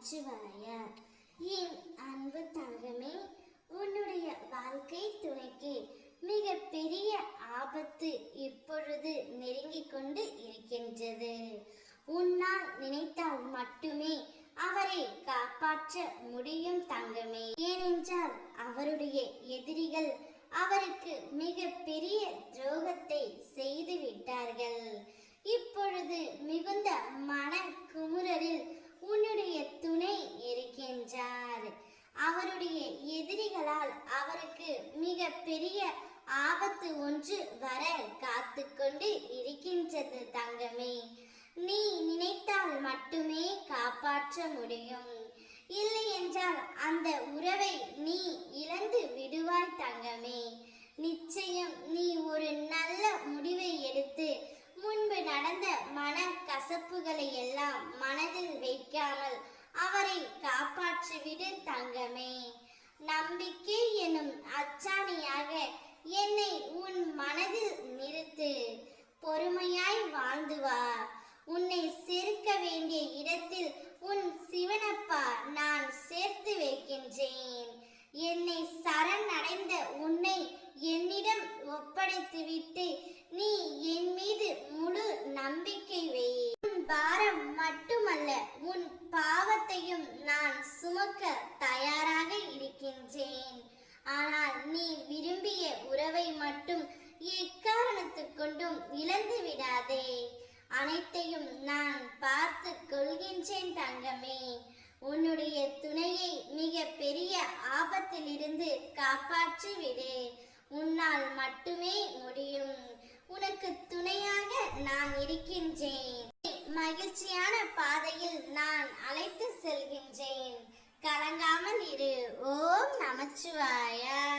நமச்சிவாய என் அன்பு தங்கமே உன்னுடைய வாழ்க்கை துணைக்கு மிக பெரிய ஆபத்து இப்பொழுது நெருங்கிக் கொண்டு இருக்கின்றது. உன்னால் நினைத்தால் மட்டுமே அவரை காப்பாற்ற முடியும் தங்கமே. ஏனென்றால் அவருடைய எதிரிகள் அவருக்கு மிக பெரிய துரோகத்தை செய்து விட்டார்கள் இப்பொழுது மிகுந்த மன குமுறலில் உன்னுடைய துணை இருக்கின்றார். அவருடைய எதிரிகளால் அவருக்கு மிக பெரிய ஆபத்து ஒன்று வர காத்து கொண்டு இருக்கின்றது தங்கமே. நீ நினைத்தால் மட்டுமே காப்பாற்ற முடியும். இல்லை என்றால் அந்த உறவை நீ இழந்து விடுவாய் தங்கமே. நிச்சயம் நீ ஒரு நல்ல முடிவை எடுத்து முன்பு நடந்த மன கசப்புகளை எல்லாம் அவரை காப்பாற்றிவிடு தங்கமே. நம்பிக்கை எனும் அச்சாணியாக என்னை உன் மனதில் நிறுத்து. பொறுமையாய் வாழ்ந்து வா. உன்னை சேர்க்க வேண்டிய இடத்தில் உன் சிவனப்பா நான் சேர்த்து வைக்கின்றேன். என்னை சரணடைந்த உன்னை என்னிடம் ஒப்படைத்துவிட்டு நீ என் மீது முழு பாவத்தையும் நான் சுமக்க தயாராக இருக்கின்றேன். ஆனால் நீ விரும்பிய உறவை மட்டும் எக்காரணத்துக்கொண்டும் இழந்து விடாதே. அனைத்தையும் நான் பார்த்து கொள்கின்றேன் தங்கமே. உன்னுடைய துணையை மிக பெரிய ஆபத்திலிருந்து காப்பாற்றி விடு. உன்னால் மட்டுமே முடியும். உனக்கு துணையாக நான் இருக்கின்றேன். செல்கின்றேன். கலங்காமல் இரு. ஓம் நமச்சிவாய.